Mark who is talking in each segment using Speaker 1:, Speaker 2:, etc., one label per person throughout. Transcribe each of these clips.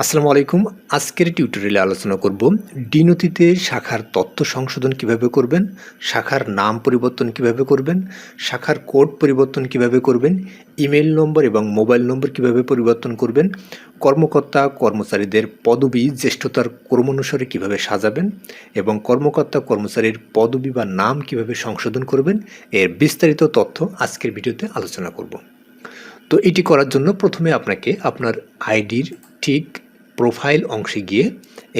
Speaker 1: আসসালামু আলাইকুম। আজকের টিউটোরিয়ালে আলোচনা করব ডিনতিতে শাখার তথ্য সংশোধন কীভাবে করবেন, শাখার নাম পরিবর্তন কীভাবে করবেন, শাখার কোড পরিবর্তন কীভাবে করবেন, ইমেল নম্বর এবং মোবাইল নম্বর কীভাবে পরিবর্তন করবেন, কর্মকর্তা, কর্মচারীদের পদবি, জ্যেষ্ঠতার ক্রম অনুসারে কীভাবে সাজাবেন এবং কর্মকর্তা, কর্মচারীর পদবি বা নাম কীভাবে সংশোধন করবেন, এর বিস্তারিত তথ্য আজকের ভিডিওতে আলোচনা করব। তো এটি করার জন্য প্রথমে আপনাকে আপনার আইডির ঠিক প্রোফাইল অংশে গিয়ে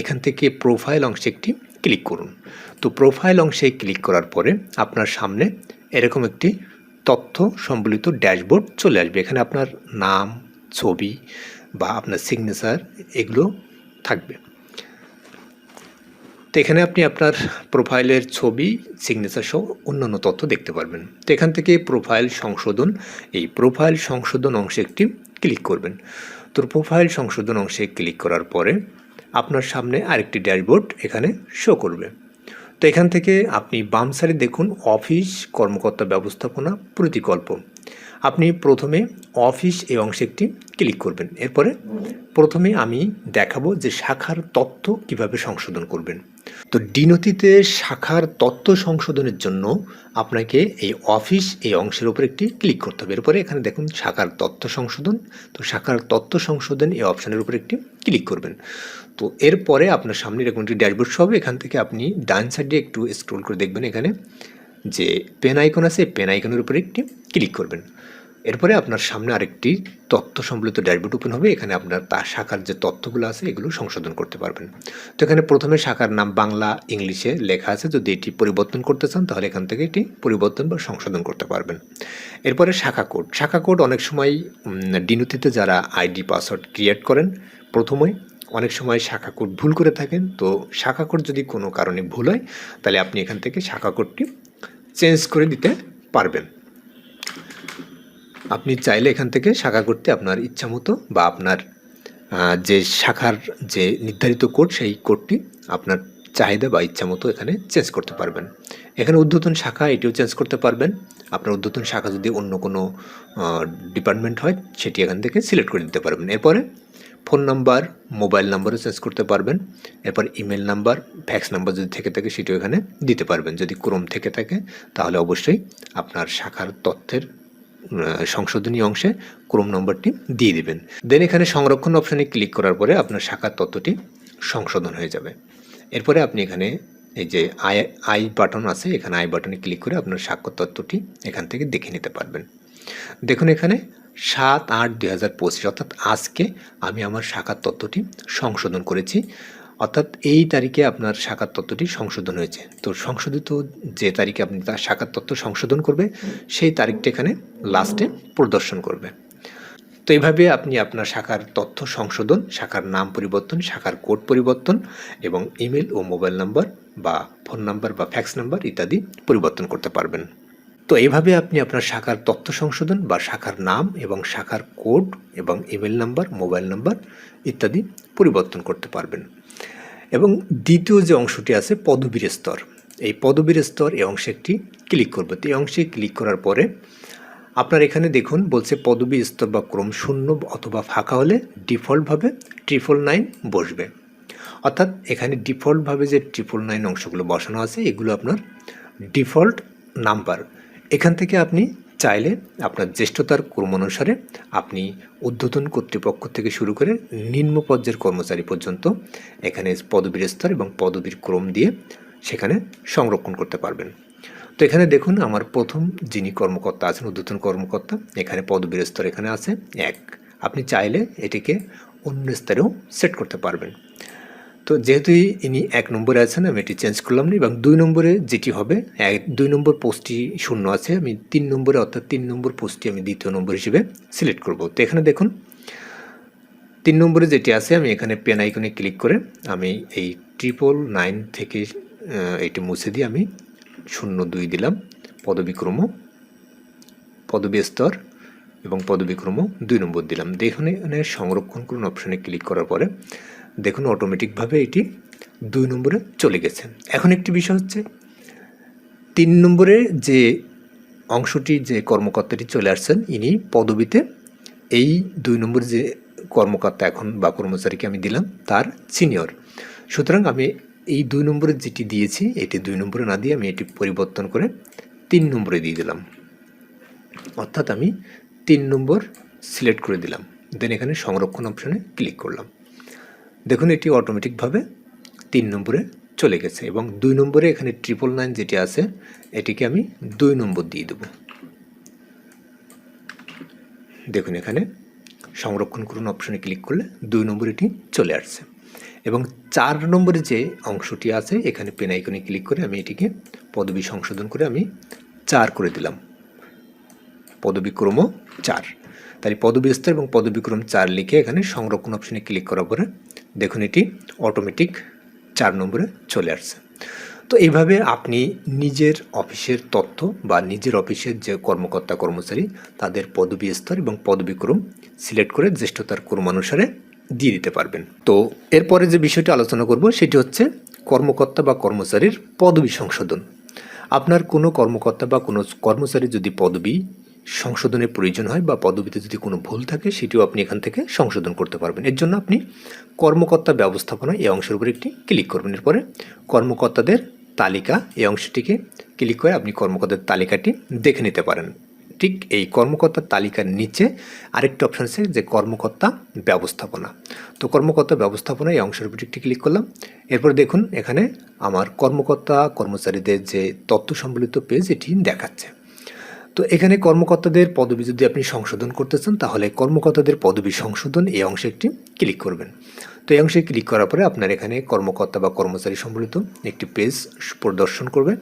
Speaker 1: এখান থেকে প্রোফাইল অংশে একটি ক্লিক করুন। তো প্রোফাইল অংশে ক্লিক করার পরে আপনার সামনে এরকম একটি তথ্য সম্বলিত ড্যাশবোর্ড চলে আসবে। এখানে আপনার নাম, ছবি বা আপনার সিগনেচার এগুলো থাকবে। তো এখানে আপনি আপনার প্রোফাইলের ছবি সিগনেচার সহ অন্যান্য তথ্য দেখতে পারবেন। তো এখান থেকে প্রোফাইল সংশোধন, এই প্রোফাইল সংশোধন অংশে একটি ক্লিক করবেন। তো প্রোফাইল সংশোধন অংশে ক্লিক করার পরে আপনার সামনে আরেকটি ড্যাশবোর্ড এখানে শো করবে। তো এখান থেকে আপনি বাম সারি দেখুন অফিস কর্মকর্তা ব্যবস্থাপনা প্রতিকল্প। আপনি প্রথমে অফিস এই অংশে একটি ক্লিক করবেন। এরপরে প্রথমে আমি দেখাবো যে শাখার তথ্য কীভাবে সংশোধন করবেন। তো ডিনতিতে শাখার তথ্য সংশোধনের জন্য আপনাকে এই অফিস এই অংশের উপর একটি ক্লিক করতে হবে। এরপরে এখানে দেখুন শাখার তথ্য সংশোধন। তো শাখার তথ্য সংশোধন এই অপশানের উপর একটি ক্লিক করবেন। তো এরপরে আপনার সামনে এরকম একটি ড্যাশবোর্ড হবে এখান থেকে আপনি ডান সাইডে একটু স্ক্রোল করে দেখবেন এখানে যে পেন আইকন আছে পেন আইকনের উপরে একটি ক্লিক করবেন। এরপরে আপনার সামনে আরেকটি তথ্য সম্বলিত ড্যাশবোর্ড ওপেন হবে। এখানে আপনার তার শাখার যে তথ্যগুলো আছে, এগুলো সংশোধন করতে পারবেন। তো এখানে প্রথমে শাখার নাম বাংলা, ইংলিশে লেখা আছে। যদি এটি পরিবর্তন করতে চান, তাহলে এখান থেকে এটি পরিবর্তন বা সংশোধন করতে পারবেন। এরপরে শাখা কোড। শাখা কোড অনেক সময় ডিনুতিতে যারা আইডি, পাসওয়ার্ড ক্রিয়েট করেন, প্রথমে অনেক সময় শাখা কোড ভুল করে থাকেন। তো শাখা কোড যদি কোনো কারণে ভুল হয়, তাহলে আপনি এখান থেকে শাখা কোডটি চেঞ্জ করে দিতে পারবেন। আপনি চাইলে এখান থেকে শাখা করতে আপনার ইচ্ছা মতো বা আপনার যে শাখার যে নির্ধারিত কোড, সেই কোডটি আপনার চাহিদা বা ইচ্ছা মতো এখানে চেঞ্জ করতে পারবেন। এখানে উদ্ধতন শাখা, এটিও চেঞ্জ করতে পারবেন। আপনার উদ্ধতন শাখা যদি অন্য কোনো ডিপার্টমেন্ট হয়, সেটি এখান থেকে সিলেক্ট করে দিতে পারবেন। এরপরে ফোন নাম্বার মোবাইল নাম্বারও চেঞ্জ করতে পারবেন। এরপর ইমেল নাম্বার ফ্যাক্স নাম্বার যদি থেকে থাকে, সেটিও এখানে দিতে পারবেন। যদি ক্রোম থেকে থাকে, তাহলে অবশ্যই আপনার শাখার তথ্যের সংশোধনী অংশে ক্রোম নম্বরটি দিয়ে দিবেন। দেন এখানে সংরক্ষণ অপশানে ক্লিক করার পরে আপনার শাখার তথ্যটি সংশোধন হয়ে যাবে। এরপরে আপনি এখানে এই যে আই আই বাটন আছে, এখানে আই বাটনে ক্লিক করে আপনার স্বাক্ষর তথ্যটি এখান থেকে দেখে নিতে পারবেন। দেখুন এখানে সাত আট দুই হাজার পঁচিশ, অর্থাৎ আজকে আমি আমার শাখার তথ্যটি সংশোধন করেছি। অর্থাৎ এই তারিখে আপনার শাখার তত্ত্বটি সংশোধন হয়েছে। তো সংশোধিত যে তারিখে আপনি তার শাখার তত্ত্ব সংশোধন করবে, সেই তারিখটা এখানে লাস্টে প্রদর্শন করবে। তো এইভাবে আপনি আপনার শাখার তথ্য সংশোধন, শাখার নাম পরিবর্তন, শাখার কোড পরিবর্তন এবং ইমেল ও মোবাইল নাম্বার বা ফোন নাম্বার বা ফ্যাক্স নাম্বার ইত্যাদি পরিবর্তন করতে পারবেন। তো এইভাবে আপনি আপনার শাখার তথ্য সংশোধন বা শাখার নাম এবং শাখার কোড এবং ইমেল নাম্বার, মোবাইল নাম্বার ইত্যাদি পরিবর্তন করতে পারবেন। এবং দ্বিতীয় যে অংশটি আছে, পদবীর স্তর। এই পদবীর স্তর এই অংশে একটি ক্লিক করবে। তো এই অংশে ক্লিক করার পরে আপনার এখানে দেখুন, বলছে পদবী স্তর বা ক্রম শূন্য অথবা ফাঁকা হলে ডিফল্টভাবে ট্রিপল নাইন বসবে। অর্থাৎ এখানে ডিফল্টভাবে যে ট্রিপল নাইন অংশগুলো বসানো আছে, এগুলো আপনার ডিফল্ট নাম্বার। এখান থেকে আপনি চাইলে আপনার জ্যেষ্ঠতার ক্রমানুসারে আপনি উদ্বোধন কর্তৃপক্ষ থেকে শুরু করে নিম্ন পর্যায়ের কর্মচারী পর্যন্ত এখানে পদবীর স্তর এবং পদবীর ক্রম দিয়ে সেখানে সংরক্ষণ করতে পারবেন। তো এখানে দেখুন, আমার প্রথম যিনি কর্মকর্তা আছেন ঊর্ধ্বতন কর্মকর্তা, এখানে পদবীর স্তর এখানে আছে। এক, আপনি চাইলে এটিকে অন্য স্তরেও সেট করতে পারবেন। তো যেহেতু ইনি এক নম্বরে আছেন, আমি এটি চেঞ্জ করলাম না এবং দুই নম্বরে যেটি হবে, এক, দুই নম্বর পোস্টটি শূন্য আছে, আমি তিন নম্বরে অর্থাৎ তিন নম্বর পোস্টটি আমি দ্বিতীয় নম্বর হিসেবে সিলেক্ট করব। তো এখানে দেখুন, তিন নম্বরে যেটি আছে, আমি এখানে পেন আইকনে ক্লিক করে আমি এই ট্রিপল নাইন থেকে এটি মুছে দিয়ে আমি শূন্য দুই দিলাম, পদবিক্রম, পদবী স্তর এবং পদবিক্রম দুই নম্বর দিলাম। এখানে সংরক্ষণ করুন অপশানে ক্লিক করার পরে দেখুন অটোমেটিকভাবে এটি দুই নম্বরে চলে গেছে। এখন একটি বিষয় হচ্ছে, তিন নম্বরে যে অংশটি, যে কর্মকর্তাটি চলে আসছেন, ইনি পদবিতে, এই দুই নম্বর যে কর্মকর্তা এখন বা কর্মচারীকে আমি দিলাম, তার সিনিয়র। সুতরাং আমি এই দুই নম্বরে যেটি দিয়েছি, এটি দুই নম্বরে না দিয়ে আমি এটি পরিবর্তন করে তিন নম্বরে দিয়ে দিলাম। অর্থাৎ আমি তিন নম্বর সিলেক্ট করে দিলাম। দেন এখানে সংরক্ষণ অপশনে ক্লিক করলাম। দেখুন, এটি অটোমেটিকভাবে তিন নম্বরে চলে গেছে এবং দুই নম্বরে এখানে ট্রিপল নাইন যেটি আছে, এটিকে আমি দুই নম্বর দিয়ে দেব। দেখুন, এখানে সংরক্ষণ করুন অপশনে ক্লিক করলে দুই নম্বর এটি চলে আসছে। এবং চার নম্বরে যে অংশটি আছে, এখানে পেন আইকনে ক্লিক করে আমি এটিকে পদবি সংশোধন করে আমি চার করে দিলাম। পদবিক্রম চার। তাই পদবি স্তর এবং পদবিক্রম চার লিখে এখানে সংরক্ষণ অপশনে ক্লিক করার পরে দেখুন এটি অটোমেটিক চার নম্বরে চলে আসছে। তো এইভাবে আপনি নিজের অফিসের তথ্য বা নিজের অফিসের যে কর্মকর্তা কর্মচারী, তাদের পদবি স্তর এবং পদবিক্রম সিলেক্ট করে জ্যেষ্ঠতার ক্রমানুসারে দিয়ে দিতে পারবেন। তো এরপরে যে বিষয়টি আলোচনা করব, সেটি হচ্ছে কর্মকর্তা বা কর্মচারীর পদবি সংশোধন। আপনার কোনো কর্মকর্তা বা কোনো কর্মচারী যদি পদবি সংশোধনের প্রয়োজন হয় বা পদবিতে যদি কোনো ভুল থাকে, সেটিও আপনি এখান থেকে সংশোধন করতে পারবেন। এর জন্য আপনি কর্মকর্তা ব্যবস্থাপনা এই অংশের উপর একটি ক্লিক করবেন। এরপরে কর্মকর্তাদের তালিকা, এই অংশটিকে ক্লিক করে আপনি কর্মকর্তার তালিকাটি দেখে নিতে পারেন। ঠিক এই কর্মকর্তার তালিকার নিচে আরেকটি অপশান আছে যে কর্মকর্তা ব্যবস্থাপনা। তো কর্মকর্তা ব্যবস্থাপনা এই অংশের উপর একটি ক্লিক করলাম। এরপর দেখুন এখানে আমার কর্মকর্তা, কর্মচারীদের যে তথ্য সম্বলিত পেজ, এটি দেখাচ্ছে। তো এখানে কর্মকর্তাদের পদবি যদি আপনি সংশোধন করতে চান, তাহলে কর্মকর্তাদের পদবি সংশোধন এই অংশে একটি ক্লিক করবেন। তো এই অংশে ক্লিক করার পরে আপনার এখানে কর্মকর্তা বা কর্মচারী সম্বলিত একটি পেজ প্রদর্শন করবে।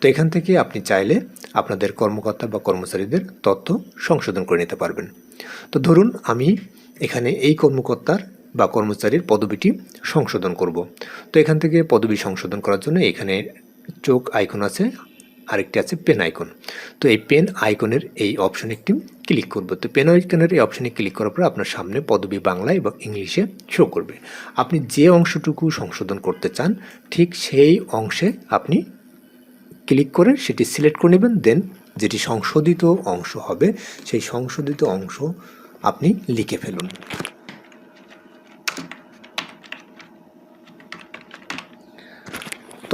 Speaker 1: তো এখান থেকে আপনি চাইলে আপনাদের কর্মকর্তা বা কর্মচারীদের তথ্য সংশোধন করে নিতে পারবেন। তো ধরুন আমি এখানে এই কর্মকর্তার বা কর্মচারীর পদবিটি সংশোধন করব। তো এখান থেকে পদবি সংশোধন করার জন্য এখানে চোখ আইকন আছে। আরেকটি আছে পেন আইকন তো এই পেন আইকনের এই অপশনে একটি ক্লিক করব। তো পেন আইকনের এই অপশনে ক্লিক করার পর আপনার সামনে পদবি বাংলা এবং ইংলিশে শো করবে। আপনি যে অংশটুকু সংশোধন করতে চান, ঠিক সেই অংশে আপনি ক্লিক করে সেটি সিলেক্ট করে নেবেন। দেন যেটি সংশোধিত অংশ হবে, সেই সংশোধিত অংশ আপনি লিখে ফেলুন।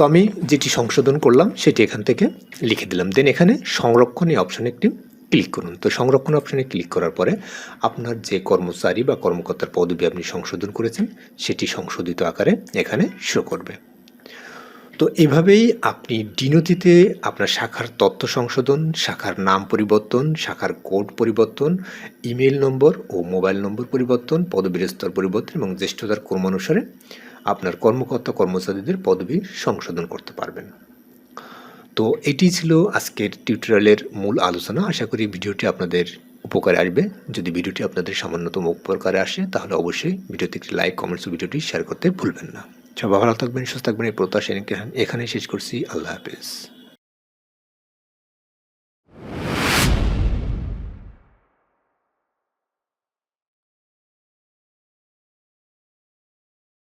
Speaker 1: তো আমি যেটি সংশোধন করলাম, সেটি এখান থেকে লিখে দিলাম। দেন এখানে সংরক্ষণ এই অপশানে একটি ক্লিক করুন। তো সংরক্ষণ অপশানে ক্লিক করার পরে আপনার যে কর্মচারী বা কর্মকর্তার পদবি আপনি সংশোধন করেছেন, সেটি সংশোধিত আকারে এখানে শো করবে। তো এভাবেই আপনি ডিনতিতে আপনার শাখার তথ্য সংশোধন, শাখার নাম পরিবর্তন, শাখার কোড পরিবর্তন ইমেল নম্বর ও মোবাইল নম্বর পরিবর্তন, পদবীর স্তর পরিবর্তন এবং জ্যেষ্ঠতার কর্মানুসারে আপনার কর্মকর্তা, কর্মচারীদের পদবি সংশোধন করতে পারবেন। তো এটি ছিল আজকের টিউটোরিয়ালের মূল আলোচনা। আশা করি ভিডিওটি আপনাদের উপকারে আসবে। যদি ভিডিওটি আপনাদের সামান্যতম উপকারে আসে, তাহলে অবশ্যই ভিডিওতে একটি লাইক, কমেন্টস ভিডিওটি শেয়ার করতে ভুলবেন না। সবাই ভালো থাকবেন, সুস্থ থাকবেন, এই প্রত্যাশা এখানে শেষ করছি। আল্লাহ হাফেজ।